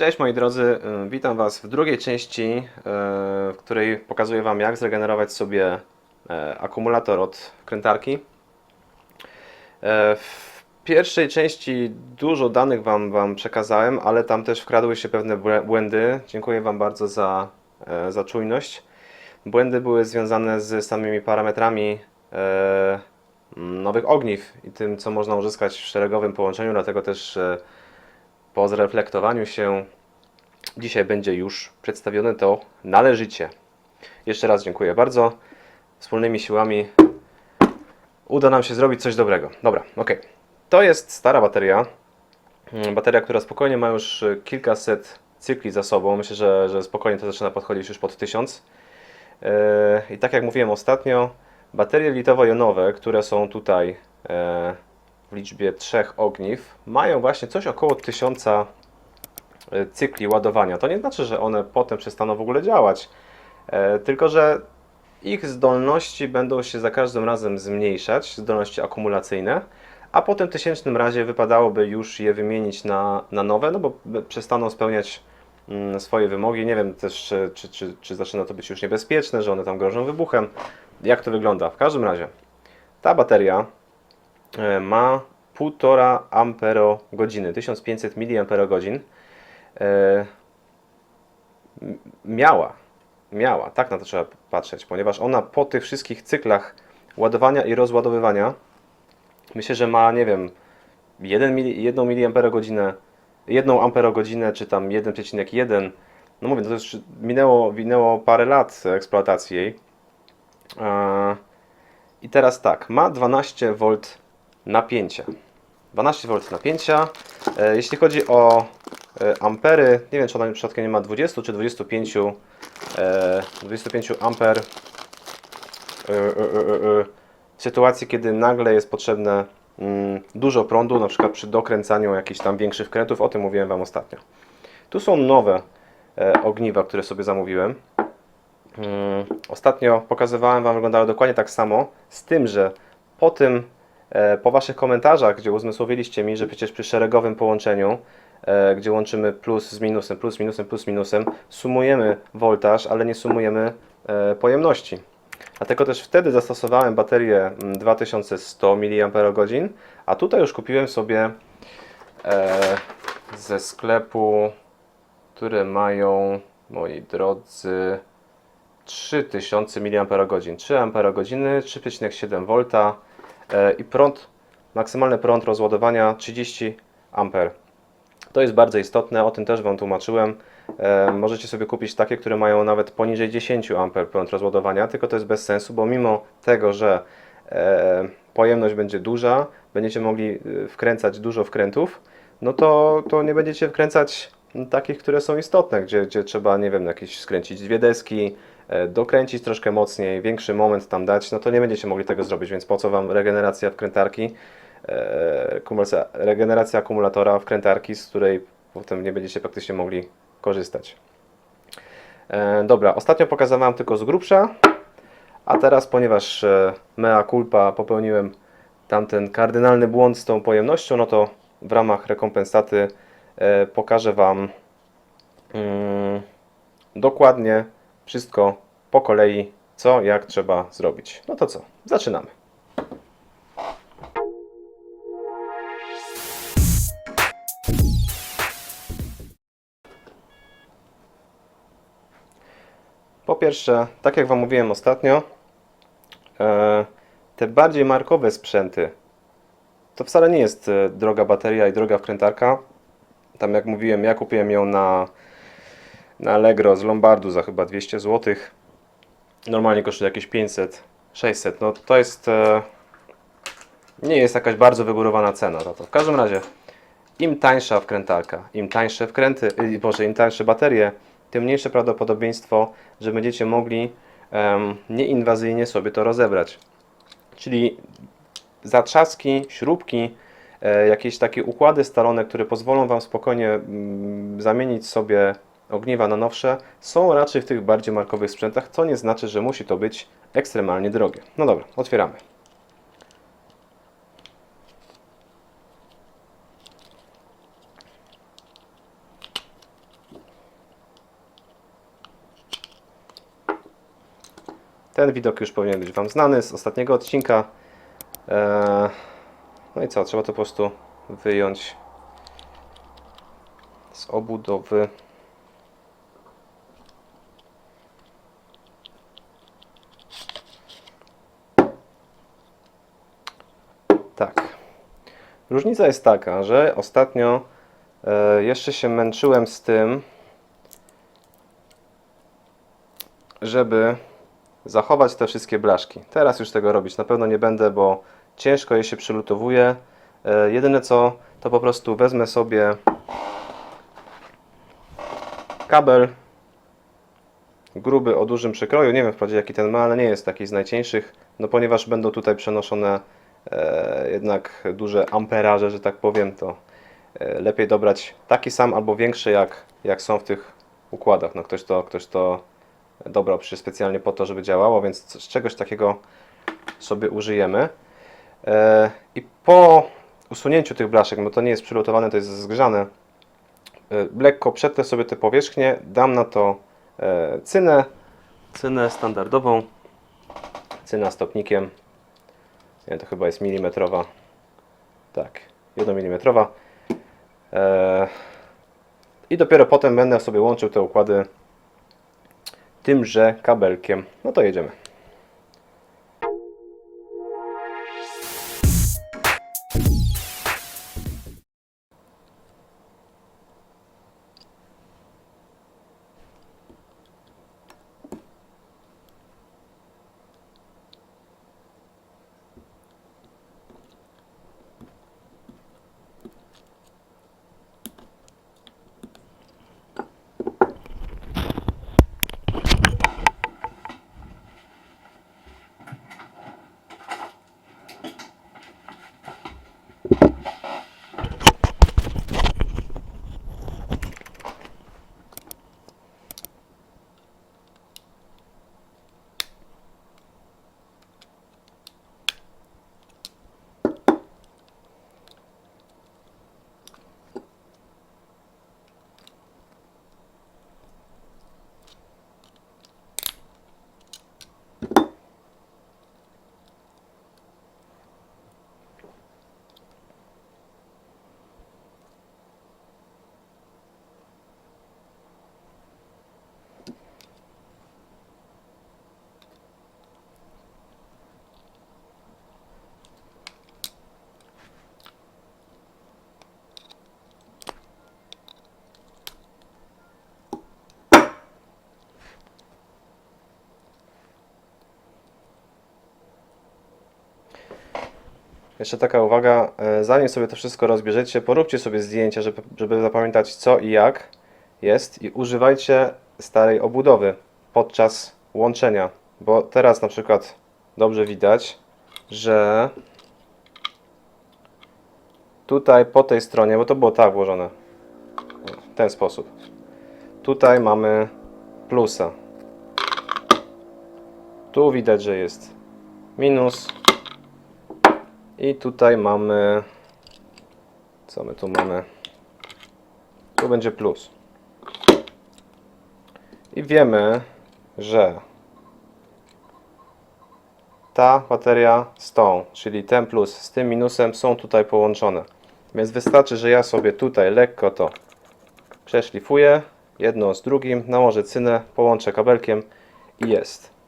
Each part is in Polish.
Cześć moi drodzy, y, witam Was w drugiej części, y, w której pokazuję Wam jak zregenerować sobie e, akumulator od wkrętarki. E, W pierwszej części dużo danych Wam, wam przekazałem, ale tam też wkradły się pewne błę- błędy. Dziękuję Wam bardzo za, za czujność. Błędy były związane z samymi parametrami nowych ogniw i tym, co można uzyskać w szeregowym połączeniu, dlatego też po zreflektowaniu się dzisiaj będzie już przedstawione to należycie. Jeszcze raz dziękuję bardzo. Wspólnymi siłami uda nam się zrobić coś dobrego. Dobra, ok. To jest stara bateria. Mm, Bateria, która spokojnie ma już y, kilkaset cykli za sobą. Myślę, że, że spokojnie to zaczyna podchodzić już pod tysiąc. Yy, I tak jak mówiłem ostatnio, baterie litowo-jonowe, które są tutaj e, w liczbie trzech ogniw, mają właśnie coś około tysiąca e, cykli ładowania. To nie znaczy, że one potem przestaną w ogóle działać, e, tylko że ich zdolności będą się za każdym razem zmniejszać, zdolności akumulacyjne, a po tym tysięcznym razie wypadałoby już je wymienić na, na nowe, no bo przestaną spełniać mm, swoje wymogi. Nie wiem też, czy, czy, czy, czy zaczyna to być już niebezpieczne, że one tam grożą wybuchem. Jak to wygląda? W każdym razie, ta bateria ma 1,5 ampero godziny, 1500 mAh. E, Miała, miała, tak na to trzeba patrzeć, ponieważ ona po tych wszystkich cyklach ładowania i rozładowywania myślę, że ma, nie wiem, 1 mili, 1 mAh, 1 amperogodzinę, czy tam 1,1. No mówię, to już minęło, minęło parę lat eksploatacji jej. E, I teraz tak, ma 12 V napięcia. 12 V napięcia. E, Jeśli chodzi o e, ampery, nie wiem czy ona przypadkiem nie ma 20 czy 25, e, 25 amper e, e, w sytuacji, kiedy nagle jest potrzebne mm, dużo prądu, na przykład przy dokręcaniu jakichś tam większych wkrętów, o tym mówiłem Wam ostatnio. Tu są nowe ogniwa, które sobie zamówiłem. Mm, Ostatnio pokazywałem Wam, wyglądały dokładnie tak samo, z tym, że po tym, po Waszych komentarzach, gdzie uzmysłowiliście mi, że przecież przy szeregowym połączeniu, e, gdzie łączymy plus z minusem, plus minusem, plus minusem, sumujemy voltaż, ale nie sumujemy e, pojemności. Dlatego też wtedy zastosowałem baterię mm, 2100 mAh, a tutaj już kupiłem sobie e, ze sklepu, które mają, moi drodzy, 3000 mAh, 3 Ah, 3,7 V e, i prąd, maksymalny prąd rozładowania 30 A. To jest bardzo istotne, o tym też Wam tłumaczyłem. E, możecie sobie kupić takie, które mają nawet poniżej 10 A prąd rozładowania, tylko to jest bez sensu, bo mimo tego, że e, pojemność będzie duża, będziecie mogli e, wkręcać dużo wkrętów, no to, to nie będziecie wkręcać takich, które są istotne, gdzie, gdzie trzeba, nie wiem, jakieś skręcić dwie deski, e, dokręcić troszkę mocniej, większy moment tam dać, no to nie będziecie mogli tego zrobić, więc po co Wam regeneracja wkrętarki, e, regeneracja akumulatora wkrętarki, z której potem nie będziecie praktycznie mogli korzystać. E, Dobra, ostatnio pokazywałem tylko z grubsza, a teraz, ponieważ e, mea culpa popełniłem tamten kardynalny błąd z tą pojemnością, no to w ramach rekompensaty e, pokażę Wam mm, dokładnie wszystko po kolei, co, jak trzeba zrobić. No to co, zaczynamy. Po pierwsze, tak jak Wam mówiłem ostatnio, e, te bardziej markowe sprzęty to wcale nie jest e, droga bateria i droga wkrętarka. Tam jak mówiłem, ja kupiłem ją na, na Allegro z Lombardu za chyba 200 zł. Normalnie kosztuje jakieś 500, 600. No to jest e, nie jest jakaś bardzo wygórowana cena za to. W każdym razie im tańsza wkrętarka, im tańsze wkręty, y, boże, im tańsze baterie, tym mniejsze prawdopodobieństwo, że będziecie mogli em, nieinwazyjnie sobie to rozebrać. Czyli zatrzaski, śrubki, e, jakieś takie układy scalone, które pozwolą Wam spokojnie mm, zamienić sobie ogniwa na nowsze są raczej w tych bardziej markowych sprzętach, co nie znaczy, że musi to być ekstremalnie drogie. No dobra, otwieramy. Ten widok już powinien być Wam znany z ostatniego odcinka. Eee, no i co, trzeba to po prostu wyjąć z obudowy. Różnica jest taka, że ostatnio e, jeszcze się męczyłem z tym, żeby zachować te wszystkie blaszki. Teraz już tego robić na pewno nie będę, bo ciężko je się przylutowuje. E, jedyne co, to po prostu wezmę sobie kabel gruby o dużym przekroju. Nie wiem wprawdzie jaki ten ma, ale nie jest taki z najcieńszych, no ponieważ będą tutaj przenoszone jednak duże amperaże, że tak powiem, to e, lepiej dobrać taki sam albo większy jak, jak są w tych układach. No ktoś to, ktoś to dobrał przy specjalnie po to, żeby działało, więc z czegoś takiego sobie użyjemy. E, I po usunięciu tych blaszek, bo to nie jest przylutowane, to jest zgrzane, e, lekko przetnę sobie te powierzchnie, dam na to e, cynę, cynę standardową, cyna stopnikiem, nie to chyba jest milimetrowa, tak, 1 mm. E, I dopiero potem będę sobie łączył te układy tymże kabelkiem. No to jedziemy. Jeszcze taka uwaga, e, zanim sobie to wszystko rozbierzecie, poróbcie sobie zdjęcia, żeby, żeby zapamiętać co i jak jest i używajcie starej obudowy podczas łączenia, bo teraz na przykład dobrze widać, że tutaj po tej stronie, bo to było tak włożone, w ten sposób, tutaj mamy plusa, tu widać, że jest minus, i tutaj mamy. Co my tu mamy? Tu będzie plus. I wiemy, że ta bateria z tą, czyli ten plus z tym minusem są tutaj połączone. Więc wystarczy, że ja sobie tutaj lekko to przeszlifuję, jedno z drugim, nałożę cynę, połączę kabelkiem i jest.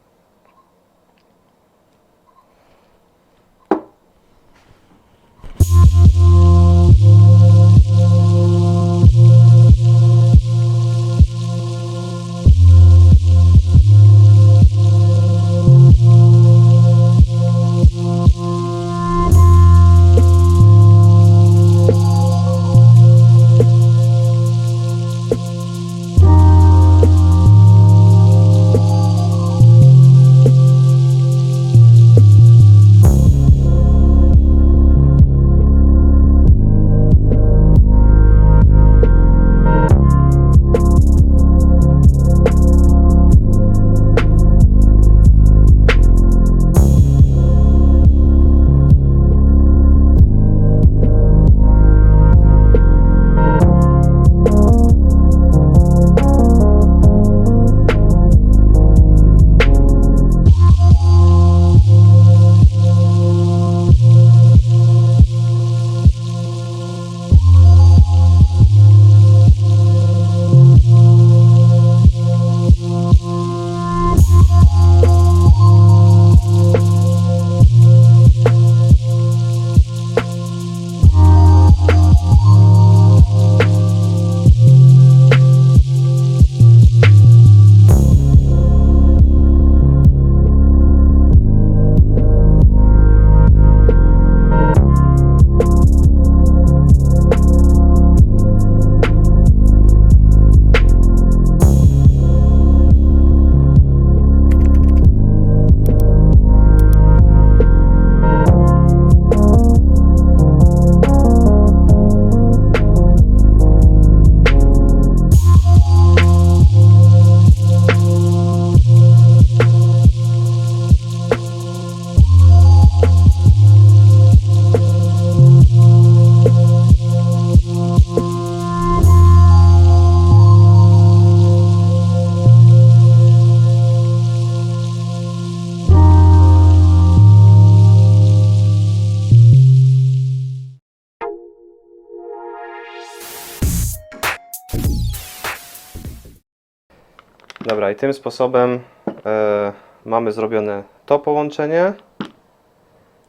I tym sposobem e, mamy zrobione to połączenie.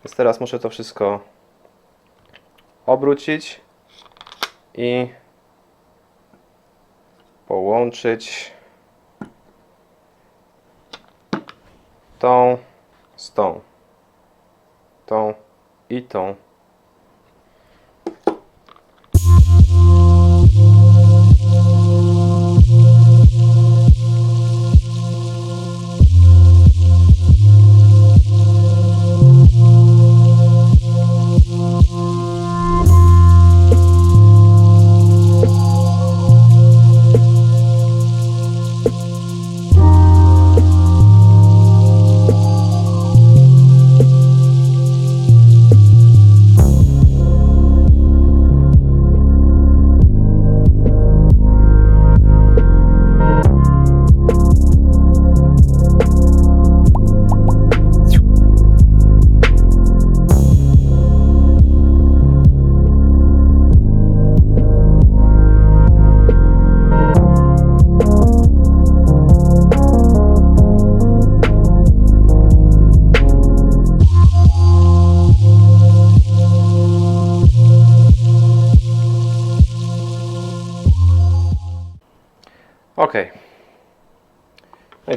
Więc teraz muszę to wszystko obrócić i połączyć tą z tą, tą i tą.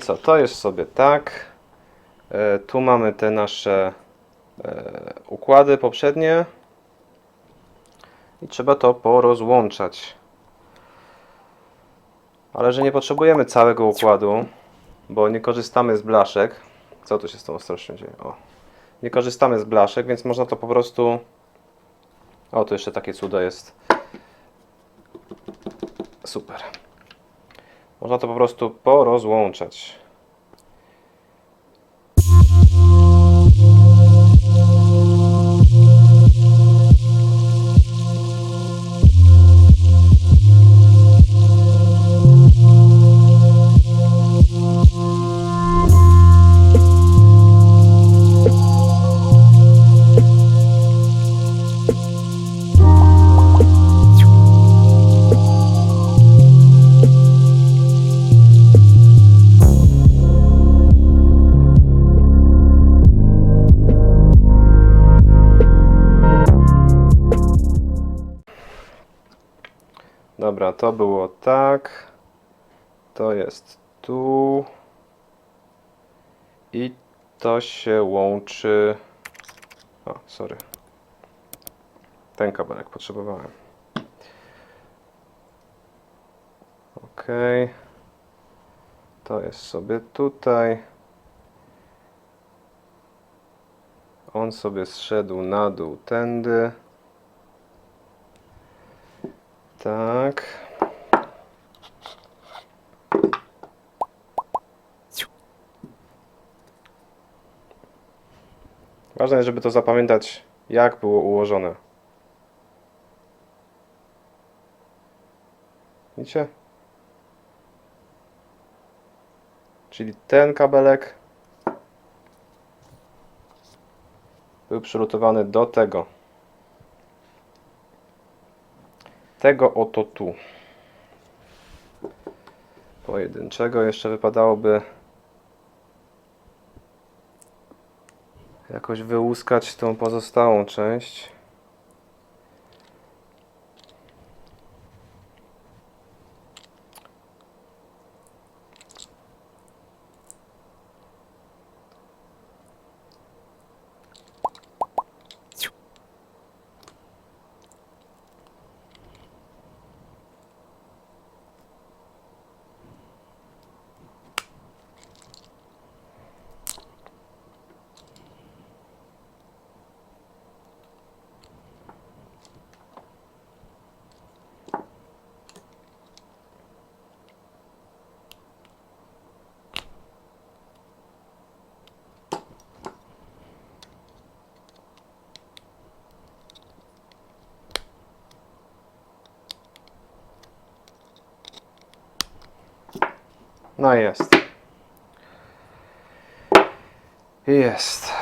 Co? To jest sobie tak. E, tu mamy te nasze e, układy poprzednie. I trzeba to porozłączać. Ale że nie potrzebujemy całego układu, bo nie korzystamy z blaszek. Co tu się z tą ostrością dzieje? O. Nie korzystamy z blaszek, więc można to po prostu. O, tu jeszcze takie cudo jest. Super. Można to po prostu porozłączać. To było tak. To jest tu. I to się łączy. O, sorry. Ten kabelek potrzebowałem. Ok. To jest sobie tutaj. On sobie zszedł na dół tędy. Tak. Ważne jest, żeby to zapamiętać, jak było ułożone. Widzicie? Czyli ten kabelek był przylutowany do tego. Tego oto tu. Pojedynczego jeszcze wypadałoby jakoś wyłuskać tą pozostałą część. No jest. Jest.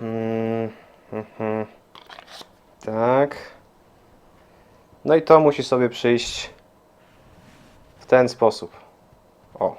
Mm, mhm. Tak. No i to musi sobie przyjść w ten sposób. O.